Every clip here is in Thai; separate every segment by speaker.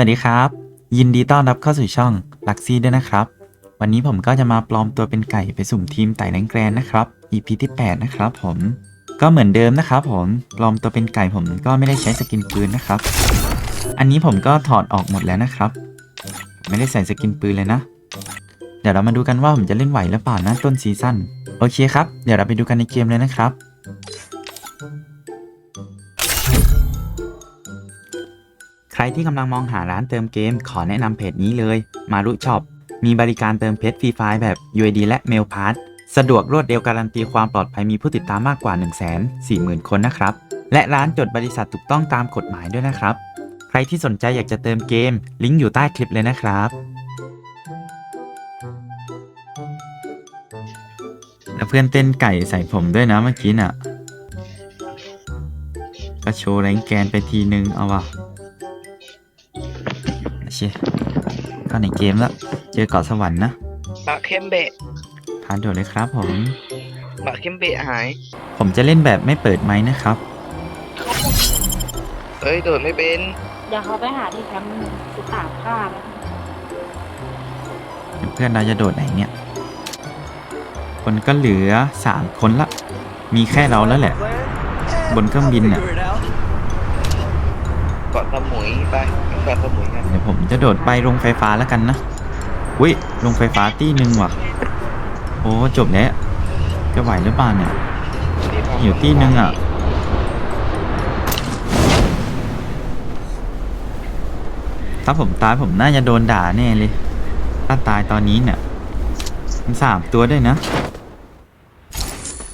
Speaker 1: วัสดีครับ ยินดีต้อนรับเข้าสู่ช่องลักซี่ด้วยนะครับ วันนี้ผมก็จะมาปลอมตัวเป็นไก่ไปสุ่มทีมไต่แรงแกรนนะครับ EP ที่ 8 นะครับผม ก็เหมือนเดิมนะครับผม ปลอมตัวเป็นไก่ผมก็ไม่ได้ใช้สกินปืนนะครับ อันนี้ผมก็ถอดออกหมดแล้วนะครับ ไม่ได้ใส่สกินปืนเลยนะ เดี๋ยวเรามาดูกันว่าผมจะเล่นไหวหรือเปล่านะต้นซีซั่น โอเคครับ เดี๋ยวเราไปดูกันในเกมเลยนะครับ ครที่กำลังมองหาร้านเติมเกม ขอแนะนำเพจนี้เลย มารุช็อปมีบริการเติมเพชรฟรีไฟล์แบบ UID และ Mail Pass สะดวกรวดเร็วการันตีความปลอดภัยมีผู้ติดตามมากกว่า 1 4 0 0 0 0 คนนะครับ และร้านจดบริษัทถูกต้องตามกฎหมายด้วยนะครับ ใครที่สนใจอยากจะเติมเกม ลิงก์อยู่ใต้คลิปเลยนะครับ แล้วเพื่อนเต้นไก่ใส่ผมด้วยนะเมื่อกี้น่ะ ก็โชว์แรงแกนไปทีนึงเอาวะ เชี่ยเข้าในเกมแล้ว เจอเกาะสวรรค์นะ
Speaker 2: ปากเข้มเบะ
Speaker 1: พานโดดเลยครับผม
Speaker 2: ปากเข้มเบะหาย
Speaker 1: ผมจะเล่นแบบไม่เปิดไม้นะครับ
Speaker 2: เอ้ย โดดไม่เป็น
Speaker 3: เดี๋ยวเขาไปหาที่แคมป์กูตากผ้านะ
Speaker 1: เพื่อนเราจะโดดไหนเนี่ย คนก็เหลือสามคนละ มีแค่เราแล้วแหละ บนเครื่องบินน่ะ
Speaker 2: เกาะสมุยไป เกาะสมุยกัน
Speaker 1: เดี๋ยวผมจะโดดไปโรงไฟฟ้าแล้วกันนะอุ้ยโรงไฟฟ้าตี้หนึ่งว่ะ โอ้จบแล้วจะไหวหรือเปล่าเนี่ยอยู่ที่นึงอะถ้าผมตายผมน่าจะโดนด่าแน่เลย ถ้าตายตอนนี้เนี่ยมันสามตัวด้วยนะ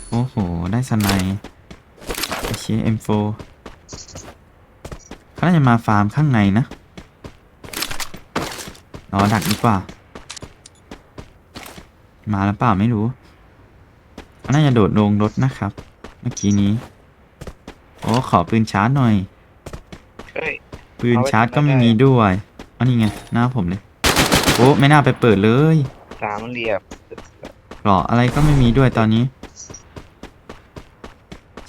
Speaker 1: โอ้โห ได้สไนเชียเอ็มโฟเขาจะมาฟาร์มข้างในนะ รอดักดีกว่า มาแล้วเปล่าไม่รู้เขาน่าจะโดดลงรถนะครับ เมื่อกี้นี้ โอ้ขอปืนชาร์จหน่อย
Speaker 2: เฮ้ย
Speaker 1: ปืน
Speaker 2: เอาไว้
Speaker 1: ชาร์จก็
Speaker 2: ทำอะไร
Speaker 1: ไม่มีด้วยอันนี้ไงหน้าผมเลย โอ้ไม่น่าไปเปิดเลย
Speaker 2: สามเหลี่ยม
Speaker 1: เกราะอะไรก็ไม่มีด้วยตอนนี้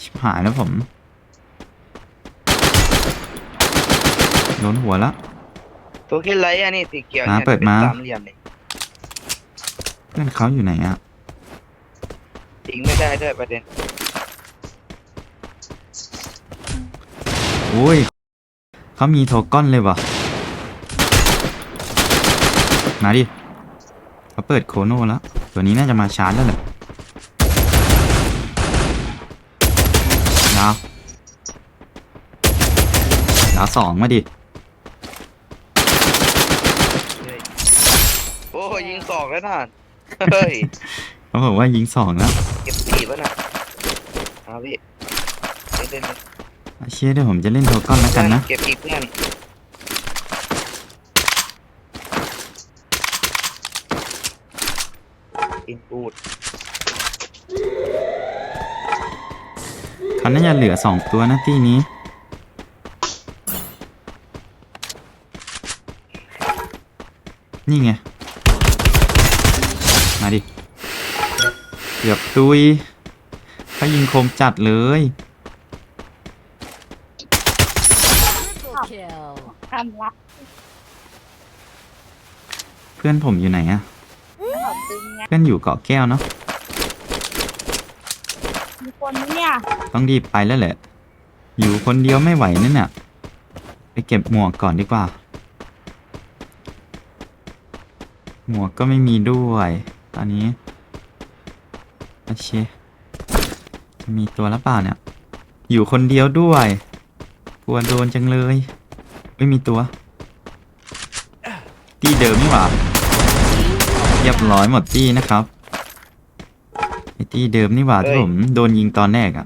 Speaker 1: ชิบหายแล้วผมโดนหัวละ
Speaker 2: ตัวแค่ไรอันนี้สีเขียว
Speaker 1: มา
Speaker 2: นี่ย
Speaker 1: เปิดมา
Speaker 2: นสามเหลี่ยมเลย
Speaker 1: เพื่อนเขาอยู่ไหนอะ
Speaker 2: ยิงไม่ได้ด้วยประเด็น
Speaker 1: โอ้ยเขามีโทก้อนเลยว่ะมาดิเขาเปิดโคโน่แล้ว ตัวนี้น่าจะมาชาร์จแล้วแหละดาวดาวสองมาดิ
Speaker 2: เฮ้ยโอ้ ยิงสองแล้วน่ะเฮ้ย
Speaker 1: เขาบอกว่ายิงสองแล้ว
Speaker 2: เก็บสี่ป่ะน่ะเอาพี่เล่นๆ
Speaker 1: เชื่อเดี๋ยวผมจะเล่นโทก้อนแล้วกันนะ
Speaker 2: เก็บอีกเพื่อนอินปูด
Speaker 1: เขาน่าจะเหลือสองตัวนะที่นี้ นี่ไง มาดิ เกือบตุยเขายิงคมจัดเลย
Speaker 3: ทำรัก
Speaker 1: เพื่อนผมอยู่ไหนอะ
Speaker 3: เขาตึงไง
Speaker 1: เพื่อนอยู่เกาะแก้วเนาะ
Speaker 3: มีคนเนี่ย
Speaker 1: ต้องรีบไปแล้วแหละ อยู่คนเดียวไม่ไหวนั่นน่ะ ไปเก็บหมวกก่อนดีกว่า หมวกก็ไม่มีด้วย ตอนนี้โอเคจะมีตัวแล้วเปล่าเนี่ย อยู่คนเดียวด้วยกลัวโดนจังเลยไม่มีตัว ตี้เดิมนี่หว่าเรียบร้อยหมดตี้นะครับไอตี้เดิมนี่หว่าที่ผมโดนยิงตอนแรกอะ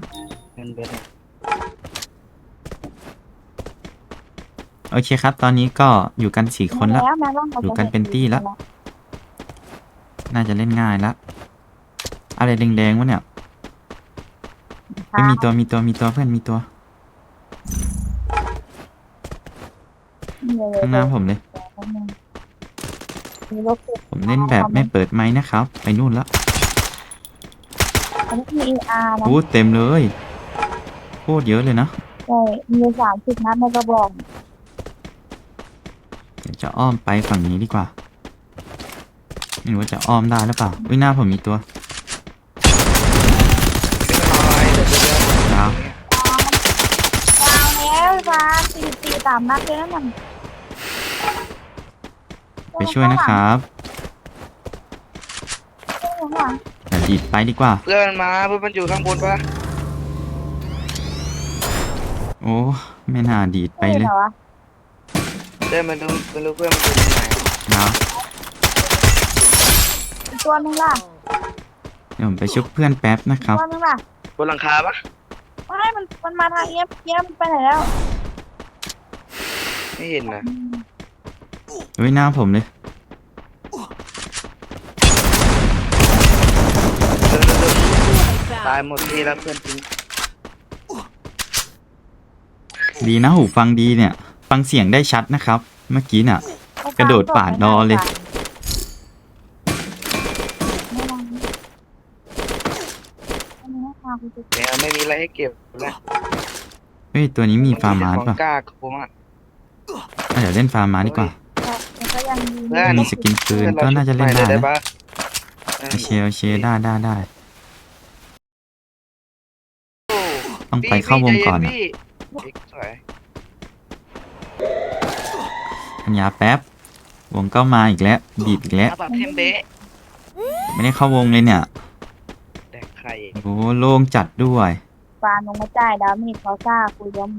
Speaker 2: เงินเบิร์น
Speaker 1: โอเคครับ ตอนนี้ก็อยู่กันสี่คนละ
Speaker 3: แล้วแม่ต้อง
Speaker 1: อยู่กันเป็นตี้แล้ว น่าจะเล่นง่ายละ อะไรแดงๆวะเนี่ยไม่มีตัวมีตัวมีตัวเพื่อนมีตัว ข้างหน้าผมเลย
Speaker 3: มีรถติด
Speaker 1: ผมเล่นแบบไม่เปิดไม้นะครับ ไปนู่นละ
Speaker 3: อันนี้มีเออาร์นะ
Speaker 1: พูดเต็มเลยโคตรเยอะเลยนะ
Speaker 3: ใช่มีสามสิบนัดในกระบอก
Speaker 1: เดี๋ยวจะอ้อมไปฝั่งนี้ดีกว่า ไม่รู้ว่าจะอ้อมได้หรือเปล่าอุ้ยหน้าผมมีตัว
Speaker 2: ไม่เป็นไรเดี๋ยวจะเดิน
Speaker 1: ดาว
Speaker 3: วางแล้ววางสี่สี่สามนัดเลยนะมัน
Speaker 1: ไปช่วยนะครับ
Speaker 3: ข้างหลัง
Speaker 1: เดี๋ยวดีดไปดีกว่า
Speaker 2: เพื่อนมาเพื่อนมันอยู่ข้างบนปะ
Speaker 1: โอ้ไม่น่าดีดไปเลย
Speaker 3: หรอวะ
Speaker 2: เดินมาดูมาดูเพื่อนมันอยู่ตรงไหน
Speaker 1: ดาว
Speaker 3: อีก ตัวนึงล่ะ
Speaker 1: เดี๋ยวผมไปชุบเพื่อนแป๊บนะครับ
Speaker 3: ตัวนึงล่ะ
Speaker 2: บนหลังคาปะ
Speaker 3: ไม่มันมันมาทางเอี้ยมเอี้ยมไปไหนแล้ว
Speaker 2: ไม่เห็นนะ
Speaker 1: อุ้ยหน้าผมเลย
Speaker 2: เดินเดินเดินตายหมดที่แล้วเพื่อนจริง
Speaker 1: ดีนะหูฟังดีเนี่ย ฟังเสียงได้ชัดนะครับ เมื่อกี้น่ะ กระโดดปาดรอเลย
Speaker 3: ไม่วางอันนี้ให้ฟังกูจะ
Speaker 2: เนี่ยไม่มี อะไรให้เก็บแล้ว
Speaker 1: เฮ้ยตัวนี้มีฟาร์มา
Speaker 2: ข
Speaker 1: ร์
Speaker 2: อง
Speaker 1: ป่ะ
Speaker 2: กล้าโกงอะ
Speaker 1: อะเดี๋ยวเล่นฟาร์มาร์ดีกว่า
Speaker 3: มันก็ยังมี
Speaker 2: เพื่อน
Speaker 1: มีสกินปืนก็น่าจะเล่นได้
Speaker 2: ได้
Speaker 1: นะ
Speaker 2: ปะ
Speaker 1: โอเคโอเคได้ได้ได้ ต้องไปเข้าวงก่อนอะ
Speaker 2: พี่พี่สวย
Speaker 1: ปัญญาแป๊บ วงก็มาอีกแล้วดีดอีกแล้ว
Speaker 2: อาบับเทมเบะ
Speaker 1: ไม่ได้เข้าวงเลยเนี่ย
Speaker 2: แดกไข่
Speaker 1: โอ้โล่งจัดด้วย
Speaker 3: ฟานลงมาจ่ายดาวมีดเขาซ่าคุยยม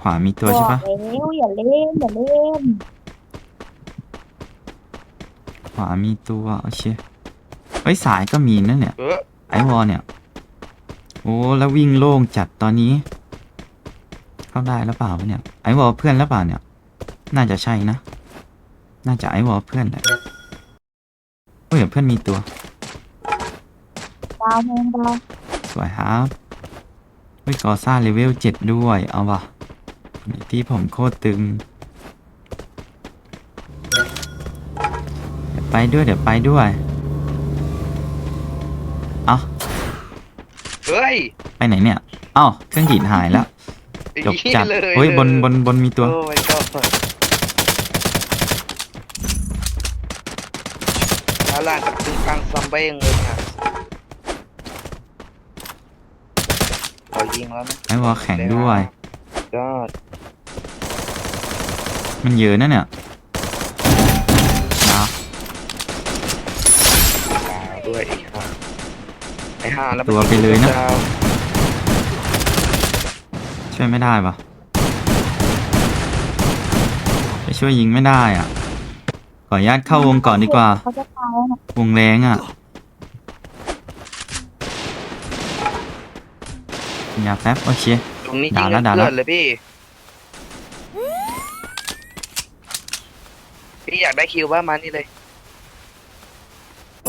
Speaker 1: ขวามีตัวใช่ปะ
Speaker 3: บอกแล้วอย่าเล่นอย่าเล่น
Speaker 1: ขวามีตัวโอเคเฮ้ยสายก็มีนั่นเนี่ย
Speaker 2: เออ
Speaker 1: ไอวอลเนี่ย โอ้แล้ววิ่งโล่งจัดตอนนี้ เข้าได้แล้วเปล่าวะเนี่ย ไอวอลเพื่อนแล้วเปล่าเนี่ย น่าจะใช่นะ น่าจะไอวอลเพื่อนแหละโอ้ยเดี๋ยวเพื่อนมีตัว
Speaker 3: ดาวเมงดาว
Speaker 1: สวยครับเฮ้ยกอซ่าเลเวลเจ็ดด้วย เอาว่ะที่ผมโคตรตึง เดี๋ยวไปด้วย เดี๋ยวไปด้วย เอา
Speaker 2: เฮ้ย
Speaker 1: ไปไหนเนี่ย เอ้าเครื่องดีดหายแล้ว จบจัด
Speaker 2: เลย
Speaker 1: เฮ้ยบน
Speaker 2: เลย
Speaker 1: บนบนมีตัว
Speaker 2: โอ้ยก็อาล่างกับตึงกลางซัมเบ้งเลยนะ ขอยิงแล้วนะ
Speaker 1: ไอวอลแข็งด้วย
Speaker 2: ยอด
Speaker 1: มันเยอะนะเนี่ยนะ
Speaker 2: ดาวด้วยอีกค่ะไอ้ห่าแล้ว
Speaker 1: ตัวไปเลยนะ
Speaker 2: ดาว
Speaker 1: ช่วยไม่ได้ปะจะช่วยยิงไม่ได้อะ ขออนุญาตเข้าวงก่อนดีกว่า
Speaker 3: เขาจะตายแล้วนะ
Speaker 1: วงแรงอะ ย่าแป๊บโอเค
Speaker 2: ตรงนี้
Speaker 1: ด่า
Speaker 2: ยิง
Speaker 1: ละ
Speaker 2: กัน
Speaker 1: ด่าละ
Speaker 2: เพื่อนเลยพี่ พี่อยากได้คิวว่ามานี่เลย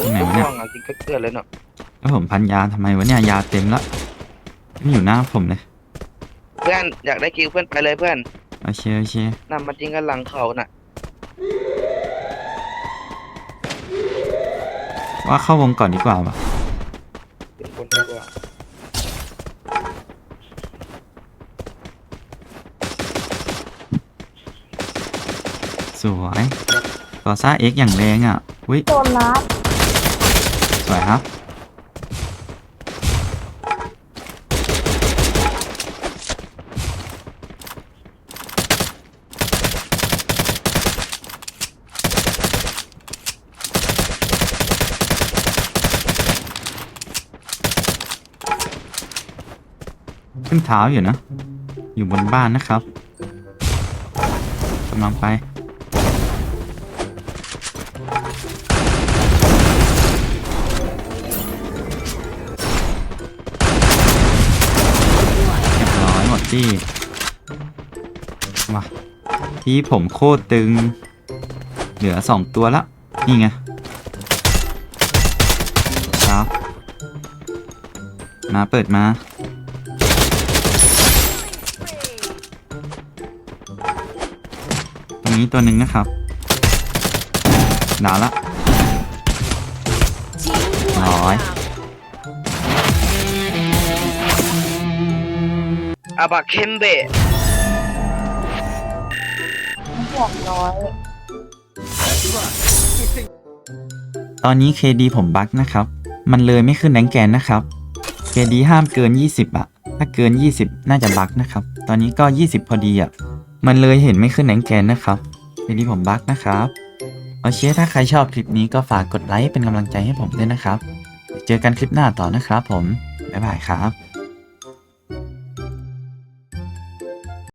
Speaker 1: ที่ไหนวะเนี่ย
Speaker 2: ต้องอะจริงก็เกิดเลยเนาะ
Speaker 1: แล้วผมพันยาทำไมวะเนี่ยยาเต็มละไม่อยู่หน้าผมเลย
Speaker 2: เพื่อนอยากได้คิวเพื่อนไปเลยเพื่อน
Speaker 1: โอเคโอเค นำ
Speaker 2: มันจริงกันหลังเขาน่ะ
Speaker 1: ว่าเข้าวงก่อนดีกว่าปะ
Speaker 2: เป็นคนดีกว่า
Speaker 1: สวยกอซ่าเอ็กอย่างแรงอะวิ
Speaker 3: โดนลัด
Speaker 1: สวยครับ ขึ้นเท้าอยู่นะ อยู่บนบ้านนะครับกำลังไป ร้อยหมดที่มาที่ผมโคตรตึง เหลือสองตัวละ นี่ไงครับมาเปิดมา ตรงนี้ตัวหนึ่งนะครับดาละร้อย
Speaker 2: อาบักเคมเบะ
Speaker 3: หกร้อย
Speaker 1: ตอนนี้ KD ผมบั๊กนะครับ มันเลยไม่ขึ้นแรงแกนนะครับ KD ห้ามเกิน 20อะถ้าเกิน 20 น่าจะบั๊กนะครับ ตอนนี้ก็ 20 พอดีอะมันเลยเห็นไม่ขึ้นแรงแกนนะครับ KD ผมบั๊กนะครับโอเคถ้าใครชอบคลิปนี้ก็ฝากกดไลค์เป็นกำลังใจให้ผมด้วยนะครับ เจอกันคลิปหน้าต่อนะครับผม บ๊ายบายครับ